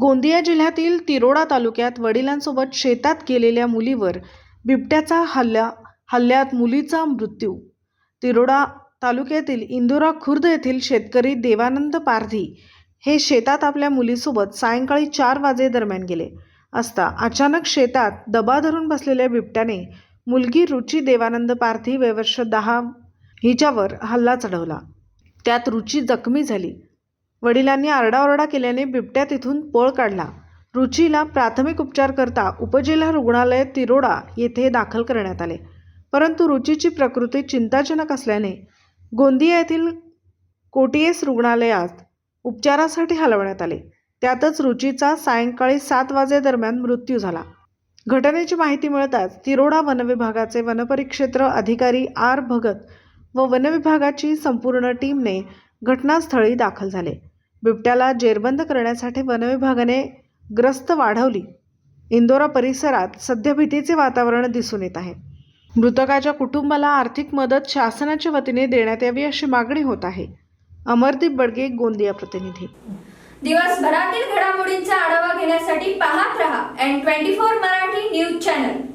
गोंदिया जिल्ह्यातील तिरोडा तालुक्यात वडिलांसोबत शेतात गेलेल्या मुलीवर बिबट्याचा हल्ला हल्ल्यात मुलीचा मृत्यू. तिरोडा तालुक्यातील इंदोरा खुर्द येथील शेतकरी देवानंद पारधी हे शेतात आपल्या मुलीसोबत सायंकाळी चार वाजेदरम्यान गेले असता अचानक शेतात दबा धरून बसलेल्या बिबट्याने मुलगी रुची देवानंद पारधी वयवर्ष दहा हिच्यावर हल्ला चढवला. त्यात रुची जखमी झाली. वडिलांनी आरडाओरडा केल्याने बिबट्या तिथून पळ काढला. रुचीला प्राथमिक उपचार करता उपजिल्हा रुग्णालय तिरोडा येथे दाखल करण्यात आले. परंतु रुचीची प्रकृती चिंताजनक असल्याने गोंदिया येथील कोटीएस रुग्णालयात उपचारासाठी हलवण्यात आले. त्यातच रुचीचा सायंकाळी सात वाजेदरम्यान मृत्यू झाला. घटनेची माहिती मिळताच तिरोडा वनविभागाचे वनपरिक्षेत्र अधिकारी आर भगत व वनविभागाची संपूर्ण टीमने घटनास्थळी दाखल झाले. बिबट्याला जेरबंद करण्यासाठी वनविभागाने ग्रस्त वाढवली. इंदोरा परिसरात सध्या भीतीचे वातावरण दिसून येत आहे. मृतकाच्या कुटुंबाला आर्थिक मदत शासनाच्या वतीने देण्यात यावी अशी मागणी होत आहे. अमरदीप बडगे गोंदिया प्रतिनिधी. दिवसभरातील घडामोडींचा आढावा घेण्यासाठी पाहत रहा N twenty four Marathi news channel